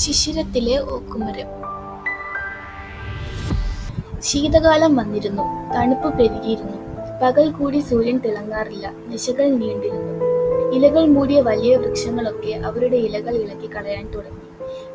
ശിശിരത്തിലെ ഓക്കുമരം. ശീതകാലം വന്നിരുന്നു. തണുപ്പ് പെരുകിയിരുന്നു. പകൽ കൂടി സൂര്യൻ തിളങ്ങാറില്ല. നിശകൾ നീണ്ടിരുന്നു. ഇലകൾ മൂടിയ വലിയ വൃക്ഷങ്ങളൊക്കെ അവരുടെ ഇലകൾ ഇളക്കി കളയാൻ തുടങ്ങി.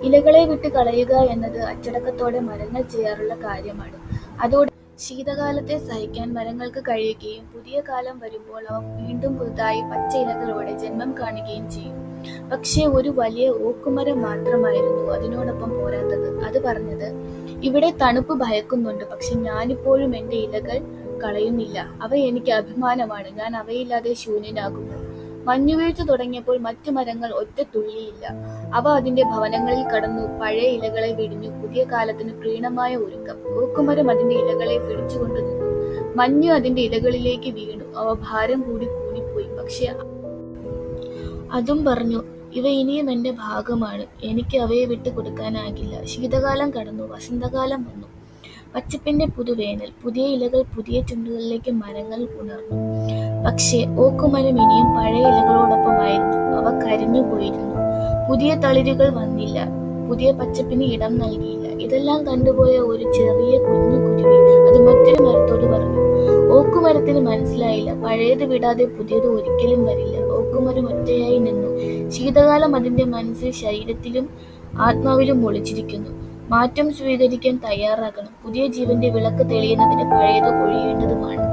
ഇലകളെ വിട്ട് കളയുക എന്നത് അച്ചടക്കത്തോടെ മരങ്ങൾ ചെയ്യാറുള്ള കാര്യമാണ്. അതോടെ ശീതകാലത്തെ സഹിക്കാൻ മരങ്ങൾക്ക് കഴിയുകയും പുതിയ കാലം വരുമ്പോൾ അവ വീണ്ടും പുതുതായി പച്ച ഇലകളോടെ ജന്മം കാണുകയും ചെയ്യും. പക്ഷേ ഒരു വലിയ ഓക്കുമരം മാത്രമായിരുന്നു അതിനോടൊപ്പം പോരാത്തത്. അത് പറഞ്ഞത് ഇവിടെ തണുപ്പ് ഭയക്കുന്നുണ്ട് പക്ഷെ ഞാനിപ്പോഴും എന്റെ ഇലകൾ കളയുന്നില്ല. അവ എനിക്ക് അഭിമാനമാണ് ഞാൻ അവയില്ലാതെ ശൂന്യനാകുന്നു. മഞ്ഞുവീഴ്ച തുടങ്ങിയപ്പോൾ മറ്റു മരങ്ങൾ ഒറ്റ തുള്ളിയില്ല. അവ അതിന്റെ ഭവനങ്ങളിൽ കടന്നു പഴയ ഇലകളെ വിടിഞ്ഞു. പുതിയ കാലത്തിന് പ്രീണമായ ഒരുക്കം. ഓക്കുമരം അതിന്റെ ഇലകളെ പിടിച്ചുകൊണ്ടു നിന്നു മഞ്ഞു അതിന്റെ ഇലകളിലേക്ക് വീണു. അവ ഭാരം കൂടി കൂടിപ്പോയി. പക്ഷെ അതും പറഞ്ഞു ഇവ ഇനിയും എന്റെ ഭാഗമാണ്. എനിക്ക് അവയെ വിട്ടു കൊടുക്കാനാകില്ല. ശീതകാലം കടന്നു വസന്തകാലം വന്നു. പച്ചപ്പിന്റെ പുതുവേനൽ പുതിയ ഇലകൾ പുതിയ ചുണ്ടുകളിലേക്ക് മരങ്ങൾ ഉണർന്നു. പക്ഷേ ഓക്കുമരം ഇനിയും പഴയ ഇലകളോടൊപ്പമായിരുന്നു. അവ കരിഞ്ഞു പോയിരുന്നു. പുതിയ തളിരുകൾ വന്നില്ല. പുതിയ പച്ചപ്പിന് ഇടം നൽകിയില്ല. ഇതെല്ലാം കണ്ടുപോയ ഒരു ചെറിയ കുഞ്ഞു കുരുവി അത് മറ്റൊരു മരത്തോട് പറഞ്ഞു ഓക്കുമരത്തിന് മനസ്സിലായില്ല. പഴയത് വിടാതെ പുതിയത് ഒരിക്കലും വരില്ല. ഓക്കുമരം ഒറ്റയായി നിന്നു. ശീതകാലം അതിന്റെ മനസ്സിൽ ശരീരത്തിലും ആത്മാവിലും ഒളിച്ചിരിക്കുന്നു. മാറ്റം സ്വീകരിക്കാൻ തയ്യാറാകണം. പുതിയ ജീവന്റെ വിളക്ക് തെളിയുന്നതിന് പഴയത് ഒഴിയേണ്ടതുമാണ്